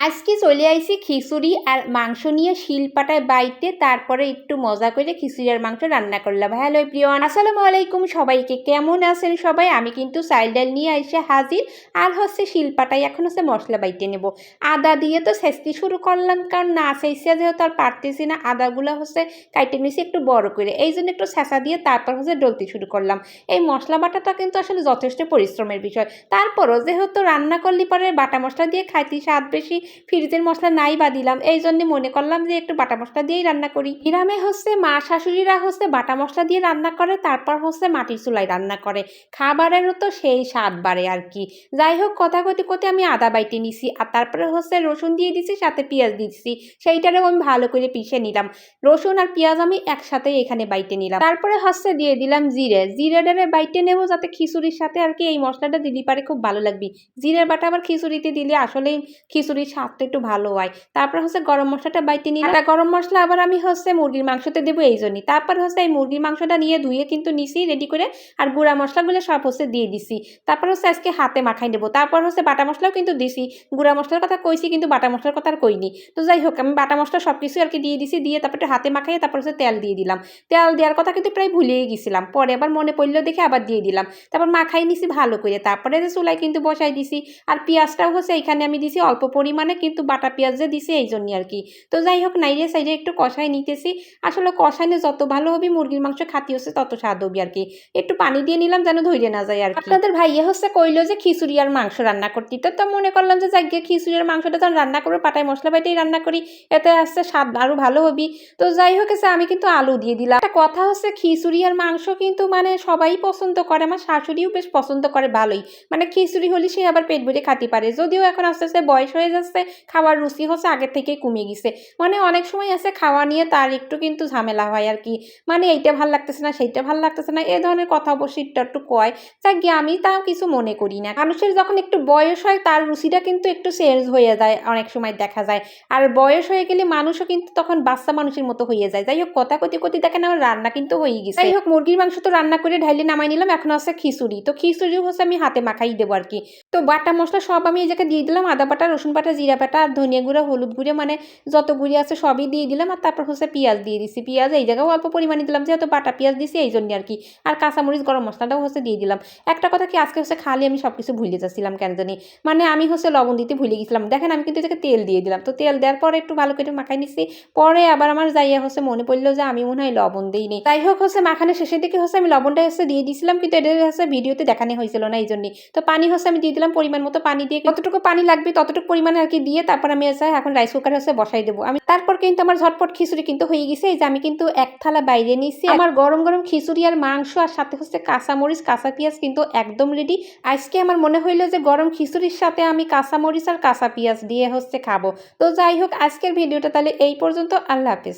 আজকে চলে আইছি খিচুড়ি আর মাংস নিয়ে শিলপাটায় বাইতে তারপরে একটু মজা করে খিচুড়ি আর মাংস রান্না করলাম। হ্যালো প্রিয়ন আসসালামু আলাইকুম। সবাইকে কেমন আছেন সবাই? আমি কিন্তু চাইল ডাল নিয়ে আইসে হাজির। আর হচ্ছে শিলপাটায় এখন হচ্ছে মশলা বাইতে নেব। আদা দিয়ে তো শেষতে শুরু করলাম, কারণ না চাইছে যেহেতু আর পারতেছি না, আদাগুলো হচ্ছে কাইটে নিয়েছি একটু বড় করে। এই জন্য একটু ছেঁচা দিয়ে তারপর হচ্ছে ডলতে শুরু করলাম। এই মশলা বাটাটা কিন্তু আসলে যথেষ্ট পরিশ্রমের বিষয়। তারপরও যেহেতু রান্না করলে পরে বাটা মশলা দিয়ে খাইতে স্বাদ বেশি ফ্রিজের মশলা নাই বা দিলাম, এই জন্য মনে করলাম যে একটু বাটা মশলা দিয়েই রান্না করি। গ্রামে হচ্ছে মা শাশুড়িরা হচ্ছে বাটা মশলা দিয়ে রান্না করে, তারপর হচ্ছে মাটির চুলায় রান্না করে। খাবারেরও তো সেই স্বাদ বাড়ে আর কি। যাই হোক কথা কথি কথি আমি আদা বাইটে নিছি, আর তারপরে হচ্ছে রসুন দিয়ে দিছি, সাথে পেঁয়াজ দিচ্ছি সেইটারও আমি ভালো করে পিষে নিলাম। রসুন আর পেঁয়াজ আমি একসাথে এখানে বাইটে নিলাম। তারপরে হচ্ছে দিয়ে দিলাম জিরে। জিরেটারে বাইটে নেব যাতে খিচুড়ির সাথে আর কি এই মশলাটা দিলি পারে, খুব ভালো লাগবে। জিরের বাটা আবার খিচুড়িতে দিলে আসলেই খিচুড়ির স্বাদটা একটু ভালো হয়। তারপর হচ্ছে গরম মশলাটা বাইতে নিলাম। আর গরম মশলা আবার আমি হচ্ছে মুরগির মাংসতে দেবো এই জন্যই তারপর হচ্ছে এই মুরগির মাংসটা নিয়ে ধুয়ে কিন্তু নিছি রেডি করে আর গুঁড়া মশলাগুলো সব হচ্ছে দিয়ে দিছি। তারপর হচ্ছে আজকে হাতে মাখাই নেব তারপর হচ্ছে বাটা মশলাও কিন্তু দিছি। গুঁড়া মশলার কথা কইছি কিন্তু বাটা মশলার কথা আর কইনি। তো যাই হোক, আমি বাটা মশলা সব কিছু আর কি দিয়ে দিছি। দিয়ে তারপর একটু হাতে মাখাই তারপর হচ্ছে তেল দিয়ে দিলাম। তেল দেওয়ার কথা কিন্তু প্রায় ভুলেই গেছিলাম। পরে আবার মনে পড়ল দেখে আবার দিয়ে দিলাম। তারপর মাখাই নিছি ভালো করে। তারপরে যে কিন্তু বসাই দিছি। আর পেঁয়াজটাও হচ্ছে এখানে আমি দিছি অল্প পরিমাণে। কিন্তু বাটা পেঁয়াজ যে দিছি এই জন্যই আর কি। তো যাই হোক, নাইরে সাইডে একটু কষাই নিতেছি। আসলে কষাইনে যত ভালো হবে, মুরগির মাংস খাতি হচ্ছে তত স্বাদ হবে আর কি। একটু পানি দিয়ে নিলাম যেন ধৈর্য না যায় আর কি। আপনাদের ভাইয়া হচ্ছে কইলো যে খিচুড়ি আর মাংস রান্না করতে। তো তো মনে করলাম যে যাই খিচুড়ি আর মাংসটা যখন রান্না করব, পাটায় মশলা বাইটেই রান্না করি, এতে আসছে স্বাদ আরও ভালো হবি। তো যাই হোক, এসে আমি কিন্তু আলু দিয়ে দিলাম। একটা কথা হচ্ছে খিচুড়ি আর মাংস কিন্তু মানে সবাই পছন্দ করে, আমার শাশুড়িও বেশ পছন্দ করে ভালোই। মানে খিচুড়ি হলে সে আবার পেট ভরে খাতে পারে। যদিও এখন আস্তে আস্তে বয়স হয়ে যাচ্ছে খাওয়ার রুচি হচ্ছে আগের থেকে কমে গেছে। মানে অনেক সময় আছে খাওয়া নিয়ে তার একটু কিন্তু ঝামেলা হয় আর কি। মানে এইটা ভালো লাগতেছে না, সেইটা ভালো লাগতেছে না এই ধরনের কথা অবশ্যই একটু একটু কয়। যা গিয়ে আমি তাও কিছু মনে করি না। মানুষের যখন একটু বয়স হয় তার রুচিটা কিন্তু একটু চেঞ্জ হয়ে যায় অনেক সময় দেখা যায়। আর বয়স হয়ে গেলে মানুষও কিন্তু তখন বাচ্চা মানুষের মতো হয়ে যায়। যাই হোক, কথা কতি কতি দেখেন আমার রান্না কিন্তু হয়ে গেছে। যাই হোক, মুরগির মাংস তো রান্না করে ঢাইলে নামাই নিলাম, এখন আছে খিচুড়ি। তো খিচুড়ি হচ্ছে আমি হাতে মাখাই দেবো আর কি। তো বাটা মশলা সব আমি এই জায়গায় দিয়ে দিলাম, আদা বাটা, রসুন বাটা জিরা বাটা আর ধনিয়া গুঁড়ো, হলুদ গুঁড়ো মানে যত গুঁড়ি আছে সবই দিয়ে দিলাম আর তারপর হচ্ছে পেঁয়াজ দিয়ে দিছি। পেঁয়াজ এই জায়গায় অল্প পরিমাণে দিলাম, যেহেতু বাটা পেঁয়াজ দিছি এই জন্য আর কি। আর কাঁচামরিচ, গরম মশলাটাও হচ্ছে দিয়ে দিলাম। একটা কথা কি, আজকে হচ্ছে খালি আমি সব কিছু ভুলে যাচ্ছিলাম কেন জানি? মানে আমি হচ্ছে লবণ দিতে ভুলে গেছিলাম। দেখেন আমি কিন্তু এটাকে তেল দিয়ে দিলাম। তো তেল দেওয়ার পরে একটু ভালো করে মাখাই নিচ্ছি পরে আবার আমার যাইয়া হচ্ছে মনে পড়ল যে আমি মনে হয় লবণ দিইনি তাই হোক হচ্ছে মাখানোর শেষের দিকে হচ্ছে আমি লবণটা হচ্ছে দিয়ে দিয়েছিলাম কিন্তু এটা হচ্ছে ভিডিওতে দেখানো হয়েছিল না এই জন্যই তো পানি হচ্ছে আমি দিয়ে দিলাম, পরিমাণ মতো পানি দিয়ে। কতটুকু পানি লাগবে ততটুকু পরিমাণে আর কি দিয়ে তারপর আমি হচ্ছে এখন রাইস কুকারে হচ্ছে বসাই দেবো। আমি তারপর কিন্তু আমার ঝটপট খিচুড়ি কিন্তু হয়ে গেছে এই যে আমি কিন্তু এক থালা বাইরে নিয়েছি। আমার গরম গরম খিচুড়ি আর মাংস আর সাথে হচ্ছে কাঁচামরিচ কাঁচা পেঁয়াজ কিন্তু একদম রেডি আজকে আমার মনে হইল যে গরম খিচুড়ির সাথে আমি কাঁচামরিচ আর কাঁচা পেঁয়াজ দিয়ে হচ্ছে খাব। তো যাই হোক আজকের ভিডিওটা তাহলে এই পর্যন্ত। আল্লাহ হাফিজ।